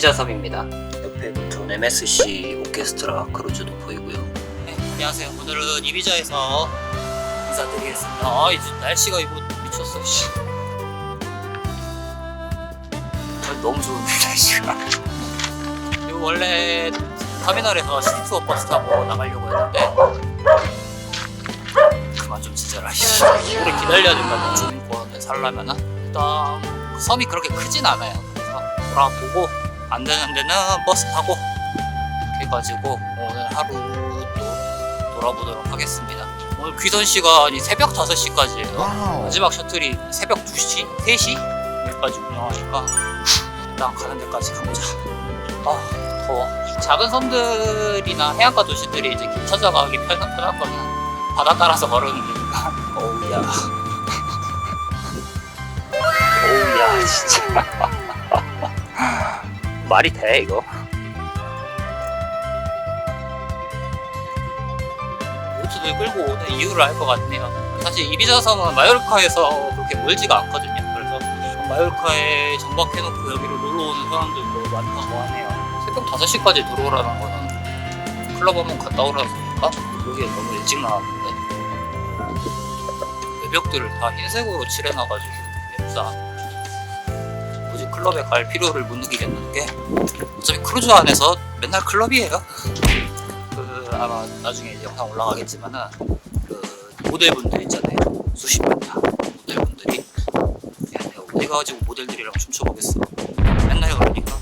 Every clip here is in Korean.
이비자 섬입니다. 옆에 존 MSC 오케스트라 크루즈도 보이고요. 네, 안녕하세요. 오늘은 이비자에서 인사드리겠습니다. 아, 이제 날씨가 이거 미쳤어. 씨. 아, 너무 좋은데 날씨가. 이거 원래 터미널에서 시티투어 버스 타고 나가려고 했는데 그만 좀 지져라. 씨. 오래 기다려야 된다고 중권을 살려면은 일단 그 섬이 그렇게 크진 않아요. 그래서 돌아보고 안 되는 데는 버스 타고 이렇게 해가지고 오늘 하루 또 돌아보도록 하겠습니다. 오늘 귀선 시간이 새벽 5시까지예요. 마지막 셔틀이 새벽 2시, 3시까지 운영하니까 일단 가는 데까지 가보자. 아 더워. 작은 섬들이나 해안가 도시들이 이제 길 찾아가기 편, 편하거든. 바다 따라서 걸으면 되니까. 어우야. 어우야 진짜. 말이 돼 이거? 보트를 끌고 오는 이유를 알 것 같네요. 사실 이비자 섬은 마요르카에서 그렇게 멀지가 않거든요. 그래서 마요르카에 정박해놓고 여기로 놀러 오는 사람들도 많다고 하네요. 새벽 5시까지 들어오라는 거는 클럽 한번 갔다 오라니까 여기에 너무 일찍 나왔는데 외벽들을 다 흰색으로 칠해놔가지고 예쁘다. 굳이 클럽에 갈 필요를 못 느끼겠는 게 어차피 크루즈 안에서 맨날 클럽이에요. 그 아마 나중에 영상 올라가겠지만은 그 모델분들 있잖아요. 수십 명다 모델분들이 야 내가 어디 가가지고 모델들이랑 춤춰보겠어. 맨날 그러니까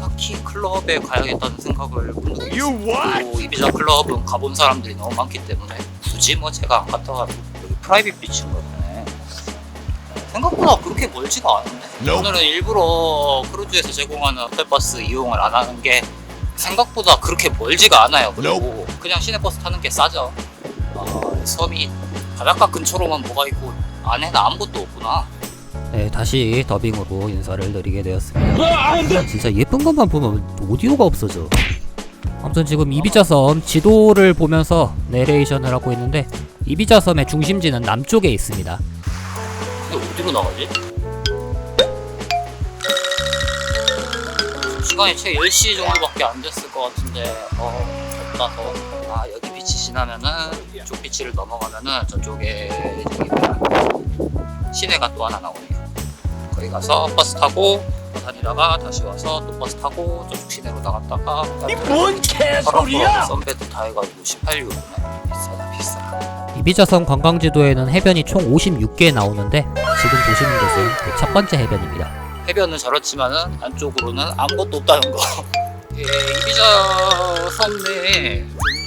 딱히 클럽에 가야겠다는 생각을 못 느끼겠어요. 이비자 클럽은 가본 사람들이 너무 많기 때문에 굳이 뭐 제가 안 갔다 와도 여기 프라이빗 비치인 거네. 생각보다 그렇게 멀지가 않은데 오늘은 일부러 크루즈에서 제공하는 호텔버스 이용을 안 하는 게 생각보다 그렇게 멀지가 않아요. 그리고 그냥 시내버스 타는 게 싸죠. 어, 섬이 바닷가 근처로만 뭐가 있고 안에는 아무것도 없구나. 네, 다시 더빙으로 인사를 드리게 되었습니다. 진짜 예쁜 것만 보면 오디오가 없어져. 아무튼 지금 이비자 섬 지도를 보면서 내레이션을 하고 있는데 이비자 섬의 중심지는 남쪽에 있습니다. 어디로 나가지? 시간이 채 10시 정도밖에 안 됐을 것 같은데 어 덥다서 아 여기 비치 지나면은 이쪽 비치를 넘어가면은 저쪽에 시내가 또 하나 나오네요 거기 가서 버스 타고 다니다가 다시 와서 또 버스 타고 저쪽 시내로 나갔다가 뭔 개소리야! 썬베드 다 해가지고 18유로네 비싸다 비싸 이비자 섬 관광 지도에는 해변이 총 56개 나오는데 지금 보시는 곳은 그 첫 번째 해변입니다. 해변은 저렇지만은 안쪽으로는 아무것도 없다는 거. 예, 이비자 섬 내에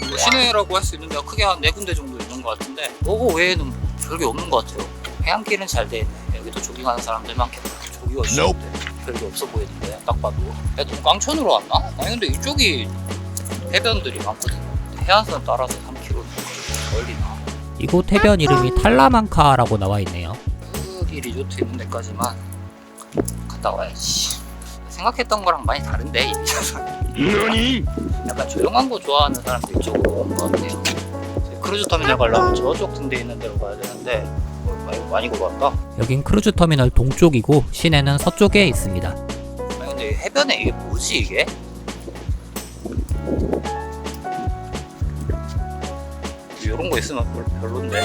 뭐 시내라고 할 수 있는 데가 크게 한 네 군데 정도 있는 것 같은데 그거 외에는 별게 없는 것 같아요. 해안길은 잘 돼 있네. 여기도 조깅하는 사람들 많겠다. 조기가 쉬운데 별게 없어 보이는데 딱 봐도. 야, 너무 깡촌으로 왔나? 아니 근데 이쪽이 해변들이 많거든. 해안선 따라서 3km 멀리 나. 이곳 해변 이름이 탈라만카라고 나와 있네요. 여기 리조트 있는 데까지만 갔다 와야지. 생각했던 거랑 많이 다른데 섬. 너니? 약간 조용한 거 좋아하는 사람들 이쪽으로 온것 같아요. 크루즈 터미널 가려면 저쪽 등대 있는 데로 가야 되는데 어, 많이, 많이 걸어갈까? 여긴 크루즈 터미널 동쪽이고 시내는 서쪽에 있습니다. 아니 근데 해변에 이게 뭐지 이게? 이런 거 있으면 별, 별론데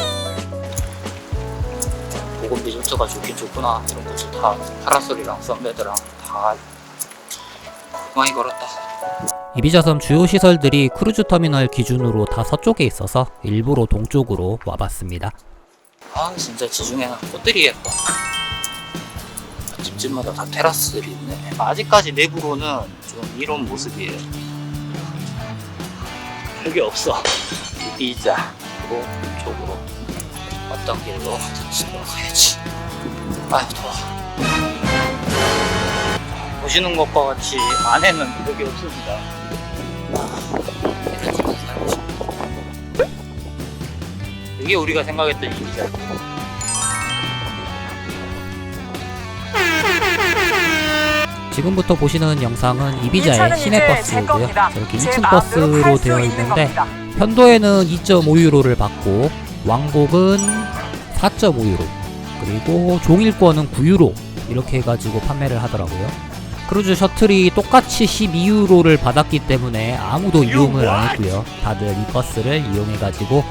보건 리조트가 좋긴 좋구나. 이런 거 좋다 파라솔이랑 썬베드랑 다 많이 걸었다. 이비자 섬 주요 시설들이 크루즈 터미널 기준으로 다 서쪽에 있어서 일부러 동쪽으로 와봤습니다. 아 진짜 지중해는 꽃들이 예뻐 집집마다 다 테라스들이 있네. 아직까지 내부로는 좀 이런 모습이에요. 여기 없어. 이자. 그리고 이쪽으로 왔던 길로 다시 돌아가야지. 아휴 더워. 보시는 것과 같이 안에는 여기 없습니다. 아, 이런 집에 살고 싶어 이게 우리가 생각했던 이미지야. 지금부터 보시는 영상은 이비자의 시내 버스고요. 저렇게 2층 버스로 되어 있는데 편도에는 2.5유로를 받고 왕복은 4.5유로 그리고 종일권은 9유로 이렇게 해가지고 판매를 하더라고요. 크루즈 셔틀이 똑같이 12유로를 받았기 때문에 아무도 이용을 안 했고요. 다들 이 버스를 이용해가지고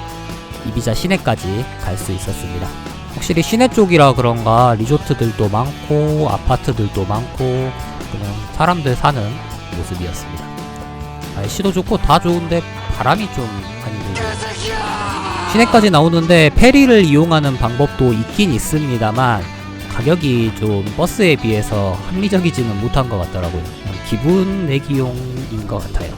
이비자 시내까지 갈 수 있었습니다. 확실히 시내 쪽이라 그런가 리조트들도 많고 아파트들도 많고 그냥 사람들 사는 모습이었습니다. 날씨도 좋고 다 좋은데 바람이 좀 많이 불고 시내까지 나오는데 페리를 이용하는 방법도 있긴 있습니다만 가격이 좀 버스에 비해서 합리적이지는 못한 것 같더라고요. 기분 내기용인 것 같아요.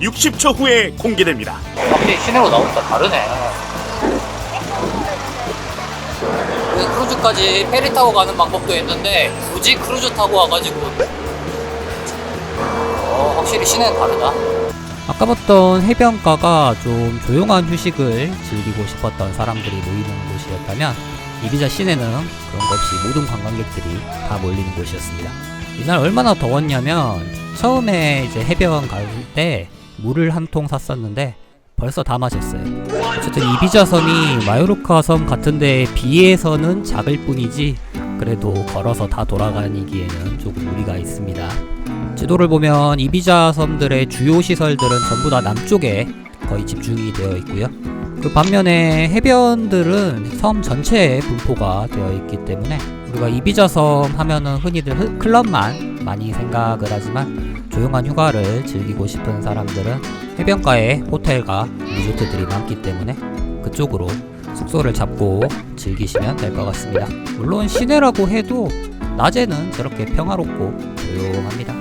60초 후에 공개됩니다. 확실히 시내로 나오니까 다르네. 그 크루즈까지 페리 타고 가는 방법도 있는데 굳이 크루즈 타고 와가지고 어, 확실히 시내는 다르다. 아까 봤던 해변가가 좀 조용한 휴식을 즐기고 싶었던 사람들이 모이는 곳이었다면 이비자 시내는 그런 거 없이 모든 관광객들이 다 몰리는 곳이었습니다. 이날 얼마나 더웠냐면 처음에 이제 해변 갈 때 물을 한 통 샀었는데 벌써 다 마셨어요. 어쨌든 이비자 섬이 마요르카 섬 같은 데에 비해서는 작을 뿐이지 그래도 걸어서 다 돌아다니기에는 조금 무리가 있습니다. 지도를 보면 이비자 섬들의 주요 시설들은 전부 다 남쪽에 거의 집중이 되어 있고요. 그 반면에 해변들은 섬 전체에 분포가 되어 있기 때문에 우리가 이비자 섬 하면은 흔히들 흐- 클럽만 많이 생각을 하지만 조용한 휴가를 즐기고 싶은 사람들은 해변가에 호텔과 리조트들이 많기 때문에 그쪽으로 숙소를 잡고 즐기시면 될 것 같습니다. 물론 시내라고 해도 낮에는 저렇게 평화롭고 조용합니다.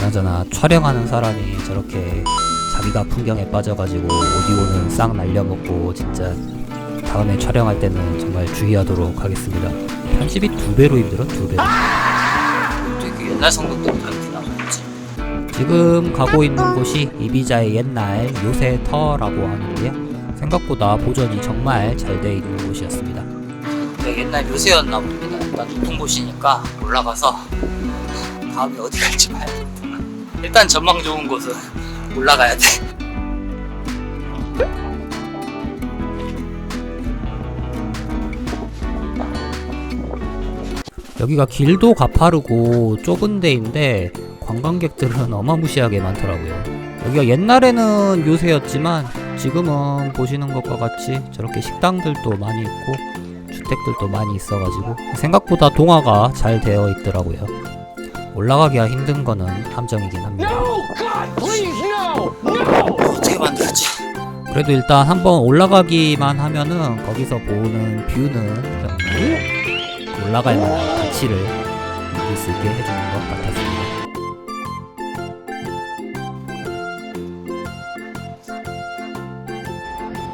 그나저나 촬영하는 사람이 저렇게 자기가 풍경에 빠져가지고 오디오는 싹 날려먹고 진짜 다음에 촬영할 때는 정말 주의하도록 하겠습니다. 편집이 두 배로 힘들어 두 배. 되게 옛날 성격들이 다 이렇게 나오지. 지금 가고 있는 곳이 이비자의 옛날 요새 터라고 하는데요. 생각보다 보존이 정말 잘 돼 있는 곳이었습니다. 되게 옛날 요새였나 봅니다. 일단 높은 곳이니까 올라가서 다음에 어디 갈지 봐야겠다. 일단 전망 좋은 곳은 올라가야 돼. 여기가 길도 가파르고 좁은 데인데 관광객들은 어마무시하게 많더라고요. 여기가 옛날에는 요새였지만 지금은 보시는 것과 같이 저렇게 식당들도 많이 있고 주택들도 많이 있어가지고 생각보다 동화가 잘 되어 있더라고요. 올라가기가 힘든 거는 함정이긴 합니다. 어떻게 만들었지? 그래도 일단 한번 올라가기만 하면은 거기서 보는 뷰는 올라갈 만한 가치를 느낄 수 있게 해주는 것 같았습니다.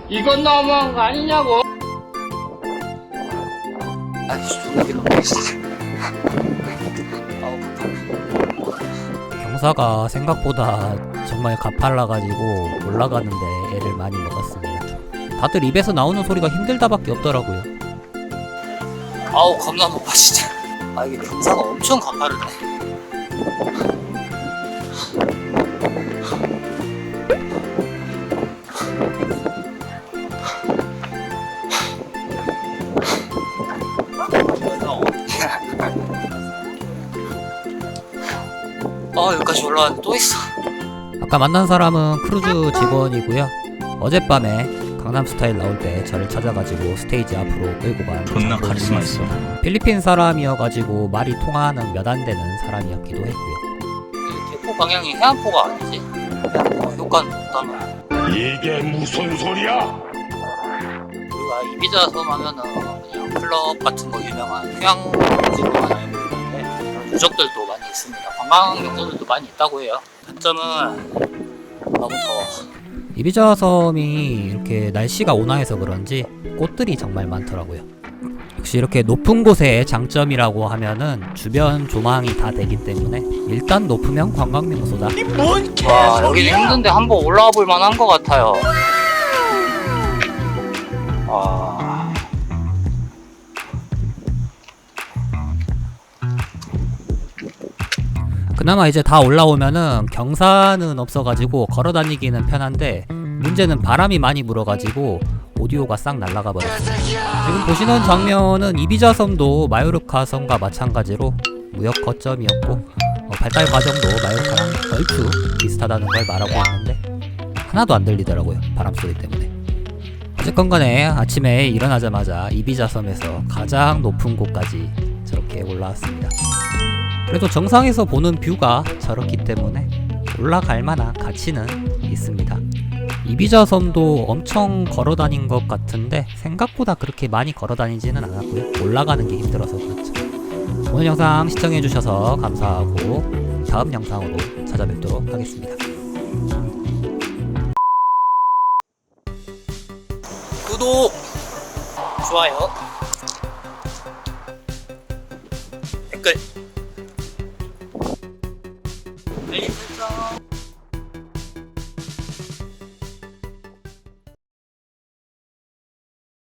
이건 너무한 거 아니냐고. 아이씨 경사가 생각보다 정말 가팔라가지고 올라가는데 애를 많이 먹었습니다. 다들 입에서 나오는 소리가 힘들다밖에 없더라고요. 아우 겁나 높아 진짜. 아 이게 경사가 엄청 가파르네. 아 여기까지 올라왔는데 또 있어. 아까 만난 사람은 크루즈 직원이고요. 어젯밤에 강남 스타일 나올 때 저를 찾아가지고 스테이지 앞으로 끌고 간 존나. 카리스마 있어. 필리핀 사람이어가지고 말이 통하는 몇 안 되는 사람이었기도 했고요. 이 대포 방향이 해안포가 아니지? 해안포 효과는 없다면 이게 무슨 소리야? 우리가 이비자 섬 하면은 그냥 클럽 같은 거 유명한 휴양지로만 알고 있는데 유적들도 있습니다. 관광 명소들도 많이 있다고 해요. 단점은 너무 더워. 이비자 섬이 이렇게 날씨가 온화해서 그런지 꽃들이 정말 많더라고요. 역시 이렇게 높은 곳의 장점이라고 하면은 주변 조망이 다 되기 때문에 일단 높으면 관광 명소다. 뭔와 여기는 힘든데 한번 올라와 볼 만한 것 같아요. 아 그나마 이제 다 올라오면은 경사는 없어가지고 걸어 다니기는 편한데 문제는 바람이 많이 불어가지고 오디오가 싹 날아가 버렸어요. 지금 보시는 장면은 이비자 섬도 마요르카 섬과 마찬가지로 무역 거점이었고 어, 발달 과정도 마요카랑 얼추 비슷하다는 걸 말하고 있는데 하나도 안 들리더라고요 바람 소리 때문에 어쨌건 간에 아침에 일어나자마자 이비자 섬에서 가장 높은 곳까지 저렇게 올라왔습니다. 그래도 정상에서 보는 뷰가 저렇기 때문에 올라갈 만한 가치는 있습니다. 이비자 섬도 엄청 걸어 다닌 것 같은데 생각보다 그렇게 많이 걸어 다니지는 않았고요. 올라가는 게 힘들어서 그렇죠. 오늘 영상 시청해주셔서 감사하고 다음 영상으로 찾아뵙도록 하겠습니다. 구독, 좋아요, 对